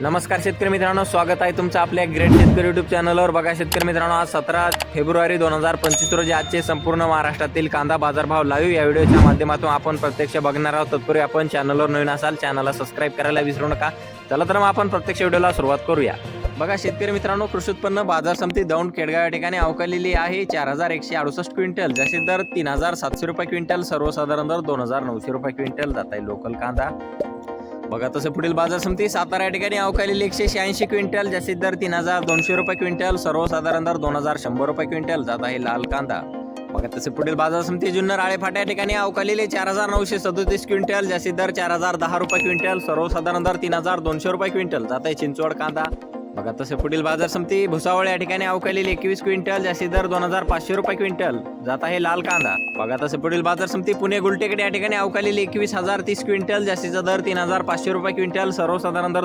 नमस्कार शेतकरी मित्रांनो स्वागत आहे तुमचं आपल्या ग्रेट शेतकरी युट्यूब चॅनलवर बघा शेतकरी मित्रांनो आज सतरा फेब्रुवारी दोन हजार पंचवीस रोजी आजचे संपूर्ण महाराष्ट्रातील कांदा बाजारभाव लाईव्ह या व्हिडिओच्या माध्यमातून आपण प्रत्यक्ष बघणार आहोत. तत्पूर्वी आपण चॅनलवर नवीन असाल चॅनलला सबस्क्राईब करायला विसरू नका. चला तर मग आपण प्रत्यक्ष व्हिडिओला सुरुवात करूया. बघा शेतकरी मित्रांनो कृषी उत्पन्न बाजार समिती दौंड केडगाव या ठिकाणी अवकालेली आहे. चार हजार एकशे अडुसष्ट क्विंटल जसे दर तीन हजार सातशे रुपये क्विंटल सर्वसाधारण दर दोन हजार नऊशे रुपये क्विंटल जात आहे. लोकल कांदा बघा तसं पुढील बाजार समिती सातारा या ठिकाणी अवकालेली एकशे शहाऐंशी क्विंटल जास्तीत दर तीन हजार दोनशे रुपये क्विंटल सर्वसाधारण दर दोन हजार शंभर रुपये क्विंटल जात आहे लाल कांदा. बघा तसे पुढील बाजार समिती जुन्नर आळेफाट्या ठिकाणी अवकालेले चार हजार नऊशे सदोतीस क्विंटल जास्तीत दर चार हजार दहा रुपये क्विंटल सर्वसाधारण दर तीन हजार दोनशे रुपये क्विंटल जात आहे चिंचवड कांदा. बघा तसे पुढील बाजार समिती भुसावळ या ठिकाणी अवकालेली एकवीस क्विंटल जास्तीत दर दोन हजार पाचशे रुपये क्विंटल. जात आहे लाल कांदा. बघा तसे पुढील बाजार समिती पुणे गुलटेकडे या ठिकाणी अवकालेली एकवीस हजार तीस क्विंटल जास्तीचा दर तीन हजार पाचशे रुपये क्विंटल सर्वसाधारण दर